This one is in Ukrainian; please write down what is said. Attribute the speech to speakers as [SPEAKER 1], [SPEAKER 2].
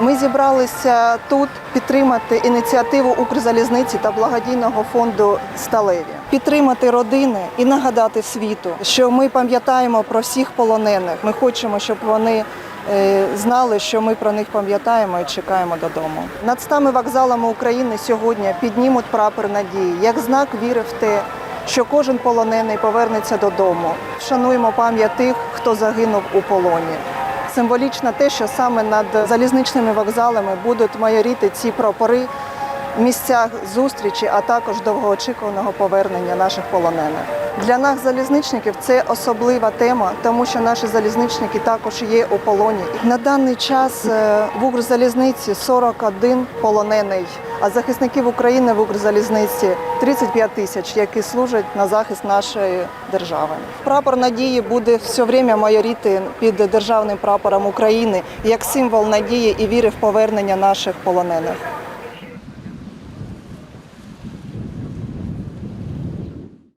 [SPEAKER 1] Ми зібралися тут підтримати ініціативу Укрзалізниці та благодійного фонду Сталеві, підтримати родини і нагадати світу, що ми пам'ятаємо про всіх полонених. Ми хочемо, щоб вони е, знали, що ми про них пам'ятаємо і чекаємо додому. Над стами вокзалами України сьогодні піднімуть прапор надії як знак віри в те, що кожен полонений повернеться додому. Вшануємо пам'ять тих, хто загинув у полоні. Символічно те, що саме над залізничними вокзалами будуть майоріти ці прапори місцях зустрічі, а також довгоочікуваного повернення наших полонених. Для нас, залізничників, це особлива тема, тому що наші залізничники також є у полоні. На даний час е, в Укрзалізниці 41 полонений, а захисників України в Укрзалізниці 35 тисяч, які служать на захист нашої держави. Прапор надії буде все время майоріти під державним прапором України як символ надії і віри в повернення наших полонених.